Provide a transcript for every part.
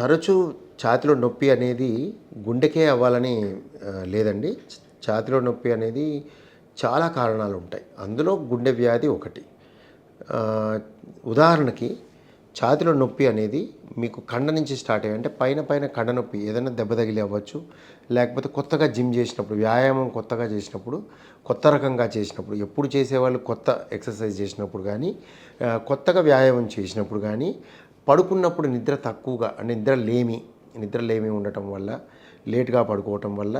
తరచూ ఛాతిలో నొప్పి అనేది గుండెకే అవ్వాలని లేదండి. ఛాతిలో నొప్పి అనేది చాలా కారణాలు ఉంటాయి. అందులో గుండె వ్యాధి ఒకటి. ఉదాహరణకి ఛాతిలో నొప్పి అనేది మీకు కండ నుంచి స్టార్ట్ అయ్యి అంటే పైన పైన కండ నొప్పి ఏదైనా దెబ్బ తగిలి అవ్వచ్చు లేకపోతే కొత్తగా జిమ్ చేసినప్పుడు వ్యాయామం కొత్తగా చేసినప్పుడు కొత్త రకంగా చేసినప్పుడు ఎప్పుడు చేసేవాళ్ళు కొత్త ఎక్సర్సైజ్ చేసినప్పుడు కానీ కొత్తగా వ్యాయామం చేసినప్పుడు కానీ పడుకున్నప్పుడు నిద్ర తక్కువగా అంటే నిద్ర లేమి నిద్ర లేమి ఉండటం వల్ల లేట్గా పడుకోవటం వల్ల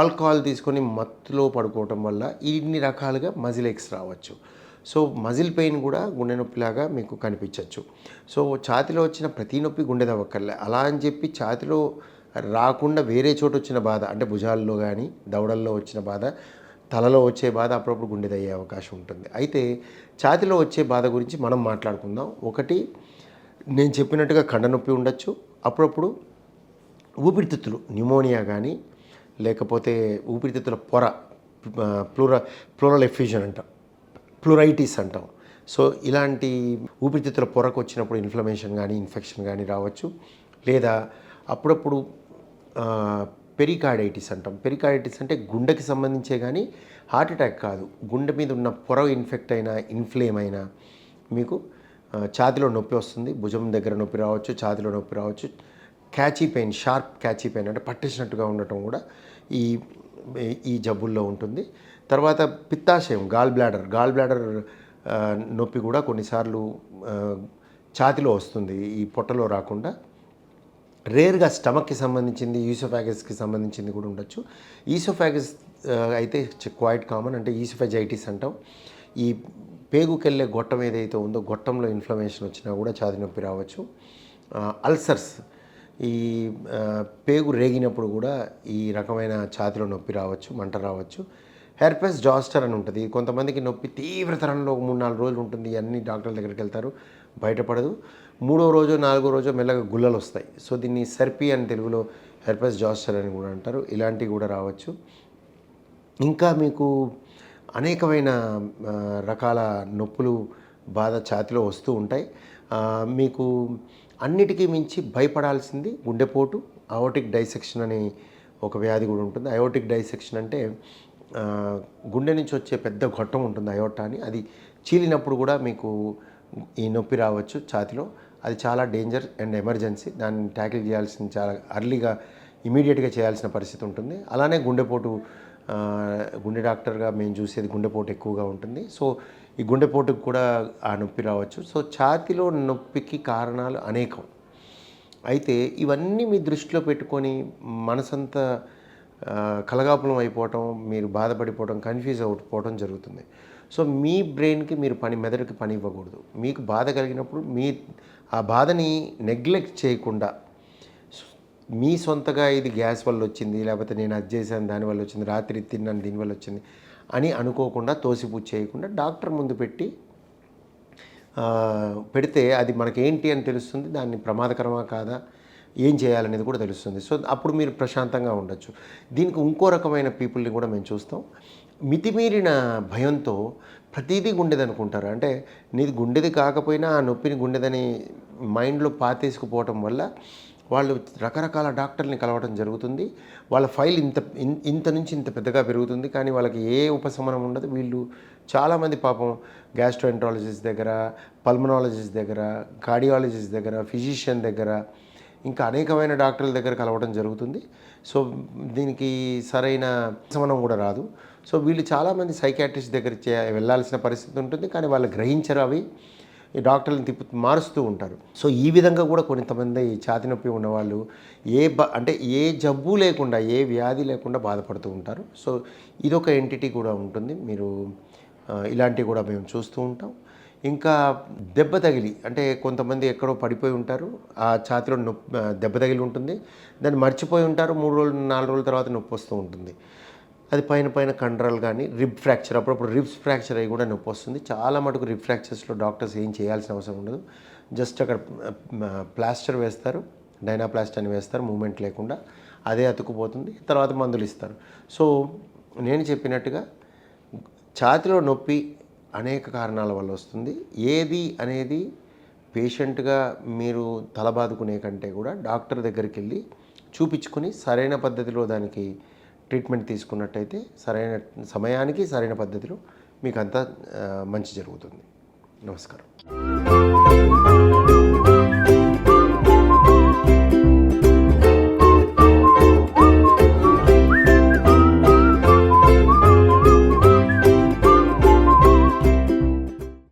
ఆల్కహాల్ తీసుకొని మత్తులో పడుకోవటం వల్ల ఇన్ని రకాలుగా మజిల్ ఎక్స్ రావచ్చు. సో మజిల్ పెయిన్ కూడా గుండె నొప్పిలాగా మీకు కనిపించవచ్చు సో ఛాతిలో వచ్చిన ప్రతి నొప్పి గుండె దవ్వక్కర్లే. అలా అని చెప్పి ఛాతిలో రాకుండా వేరే చోట వచ్చిన బాధ అంటే భుజాల్లో కానీ దవడల్లో వచ్చిన బాధ తలలో వచ్చే బాధ అప్పుడప్పుడు గుండెదయ్యే అవకాశం ఉంటుంది. అయితే ఛాతిలో వచ్చే బాధ గురించి మనం మాట్లాడుకుందాం. ఒకటి నేను చెప్పినట్టుగా కండ నొప్పి ఉండొచ్చు. అప్పుడప్పుడు ఊపిరితిత్తులు న్యూమోనియా కానీ లేకపోతే ఊపిరితిత్తుల పొర ప్లూర ప్లూరల్ ఎఫ్యూజన్ అంటాం ప్లూరైటిస్ అంటాం. సో ఇలాంటి ఊపిరితిత్తుల పొరకు వచ్చినప్పుడు ఇన్ఫ్లమేషన్ కానీ ఇన్ఫెక్షన్ కానీ రావచ్చు. లేదా అప్పుడప్పుడు పెరికార్డైటిస్ అంటాం. పెరికార్డైటిస్ అంటే గుండెకి సంబంధించే కానీ హార్ట్ అటాక్ కాదు. గుండె మీద ఉన్న పొర ఇన్ఫెక్ట్ అయినా ఇన్ఫ్లేమ్ అయినా మీకు ఛాతిలో నొప్పి వస్తుంది భుజం దగ్గర నొప్పి రావచ్చు ఛాతిలో నొప్పి రావచ్చు. Catchy pain sharp catchy pain అంటే పట్టేసినట్టుగా ఉండటం కూడా ఈ ఈ జబ్బుల్లో ఉంటుంది. తర్వాత పిత్తాశయం గాల్ బ్లాడర్. గాల్ బ్లాడర్ నొప్పి కూడా కొన్నిసార్లు ఛాతిలో వస్తుంది ఈ పొట్టలో రాకుండా. రేర్గా స్టమక్కి సంబంధించింది ఈసోఫాగస్కి సంబంధించింది కూడా ఉండొచ్చు. ఈసోఫాగస్ అయితే క్వైట్ కామన్ అంటే ఈసోఫాజైటిస్ అంటాం. ఈ పేగుకెళ్ళే గొట్టం ఏదైతే ఉందో గొట్టంలో ఇన్ఫ్లమేషన్ వచ్చినా కూడా ఛాతి నొప్పి రావచ్చు. అల్సర్స్ ఈ పేగు రేగినప్పుడు కూడా ఈ రకమైన ఛాతిలో నొప్పి రావచ్చు మంట రావచ్చు. హెర్పెస్ జాస్టర్ అని ఉంటుంది. కొంతమందికి నొప్పి తీవ్రతరంలో మూడు నాలుగు రోజులు ఉంటుంది. అన్ని డాక్టర్ల దగ్గరికి వెళ్తారు బయటపడదు. మూడో రోజు నాలుగో రోజు మెల్లగా గుల్లలు వస్తాయి. సో దీన్ని సర్పి అని తెలుగులో హెర్పెస్ జాస్టర్ అని కూడా అంటారు. ఇలాంటివి కూడా రావచ్చు. ఇంకా మీకు అనేకమైన రకాల నొప్పులు బాధ ఛాతిలో వస్తూ ఉంటాయి. మీకు అన్నిటికీ మించి భయపడాల్సింది గుండెపోటు అయోటిక్ డైసెక్షన్ అని ఒక వ్యాధి కూడా ఉంటుంది. అయోటిక్ డైసెక్షన్ అంటే గుండె నుంచి వచ్చే పెద్ద గొట్టం ఉంటుంది అయోటా అని. అది చీలినప్పుడు కూడా మీకు ఈ నొప్పి రావచ్చు ఛాతిలో. అది చాలా డేంజర్ అండ్ ఎమర్జెన్సీ. దాన్ని ట్యాకిల్ చేయాల్సిన చాలా అర్లీగా ఇమీడియట్గా చేయాల్సిన పరిస్థితి ఉంటుంది. అలానే గుండెపోటు గుండె డాక్టర్గా మేము చూసేది గుండెపోటు ఎక్కువగా ఉంటుంది. సో ఈ గుండెపోటుకు కూడా ఆ నొప్పి రావచ్చు. సో ఛాతిలో నొప్పికి కారణాలు అనేకం. అయితే ఇవన్నీ మీ దృష్టిలో పెట్టుకొని మనసంతా కలగాపులం అయిపోవటం మీరు బాధపడిపోవటం కన్ఫ్యూజ్ అయిపోవటం జరుగుతుంది. సో మీ బ్రెయిన్కి మీరు పని మెదడుకి పని ఇవ్వకూడదు. మీకు బాధ కలిగినప్పుడు మీ ఆ బాధని నెగ్లెక్ట్ చేయకుండా మీ సొంతగా ఇది గ్యాస్ వల్ల వచ్చింది లేకపోతే నేను అది చేశాను దానివల్ల వచ్చింది రాత్రి తిన్నాను దీనివల్ల వచ్చింది అని అనుకోకుండా తోసిపుచ్చి చేయకుండా డాక్టర్ ముందు పెట్టి పెడితే అది మనకేంటి అని తెలుస్తుంది దాన్ని ప్రమాదకరమా కాదా ఏం చేయాలనేది కూడా తెలుస్తుంది. సో అప్పుడు మీరు ప్రశాంతంగా ఉండొచ్చు. దీనికి ఇంకో రకమైన పీపుల్ని కూడా మేము చూస్తాం. మితిమీరిన భయంతో ప్రతిదీ గుండెది అనుకుంటారు అంటే నీది గుండెది కాకపోయినా ఆ నొప్పిని గుండెదని మైండ్లో పాతేసుకుపోవటం వల్ల వాళ్ళు రకరకాల డాక్టర్ని కలవడం జరుగుతుంది. వాళ్ళ ఫైల్ ఇంత ఇంత నుంచి ఇంత పెద్దగా పెరుగుతుంది. కానీ వాళ్ళకి ఏ ఉపశమనం ఉండదు. వీళ్ళు చాలామంది పాపం గ్యాస్ట్రోఎంట్రాలజిస్ట్ దగ్గర పల్మనాలజిస్ట్ దగ్గర కార్డియాలజిస్ట్ దగ్గర ఫిజిషియన్ దగ్గర ఇంకా అనేకమైన డాక్టర్ల దగ్గర కలవడం జరుగుతుంది. సో దీనికి సరైన ఉపశమనం కూడా రాదు. సో వీళ్ళు చాలామంది సైకాట్రిస్ట్ దగ్గర చే వెళ్ళాల్సిన పరిస్థితి ఉంటుంది. కానీ వాళ్ళు గ్రహించరు అవి. ఈ డాక్టర్లను తిప్పు మారుస్తూ ఉంటారు. సో ఈ విధంగా కూడా కొంతమంది ఛాతి నొప్పి ఉన్నవాళ్ళు ఏ బ అంటే ఏ జబ్బు లేకుండా ఏ వ్యాధి లేకుండా బాధపడుతూ ఉంటారు. సో ఇదొక ఎంటిటీ కూడా ఉంటుంది. మీరు ఇలాంటివి కూడా మేము చూస్తూ ఉంటాం. ఇంకా దెబ్బ తగిలి అంటే కొంతమంది ఎక్కడో పడిపోయి ఉంటారు. ఆ ఛాతిలో నొప్పి దెబ్బ తగిలి ఉంటుంది. దాన్ని మర్చిపోయి ఉంటారు. మూడు రోజులు నాలుగు రోజుల తర్వాత నొప్పి వస్తూ ఉంటుంది. అది పైన పైన కండరాలు కానీ రిబ్ ఫ్రాక్చర్ అప్పుడప్పుడు రిబ్స్ ఫ్రాక్చర్ అయ్యి కూడా నొప్పి వస్తుంది. చాలా మటుకు రిబ్ ఫ్రాక్చర్స్లో డాక్టర్స్ ఏం చేయాల్సిన అవసరం ఉండదు. జస్ట్ అక్కడ ప్లాస్టర్ వేస్తారు డైనాప్లాస్ట్ అని వేస్తారు మూమెంట్ లేకుండా అదే అతుకుపోతుంది తర్వాత మందులు ఇస్తారు. సో నేను చెప్పినట్టుగా ఛాతిలో నొప్పి అనేక కారణాల వల్ల వస్తుంది. ఏది అనేది పేషెంట్గా మీరు తలబాదుకునే కంటే కూడా డాక్టర్ దగ్గరికి వెళ్ళి చూపించుకుని సరైన పద్ధతిలో దానికి ట్రీట్మెంట్ తీసుకున్నట్టయితే సరైన సమయానికి సరైన పద్ధతిలో మీకు అంతా మంచి జరుగుతుంది. నమస్కారం.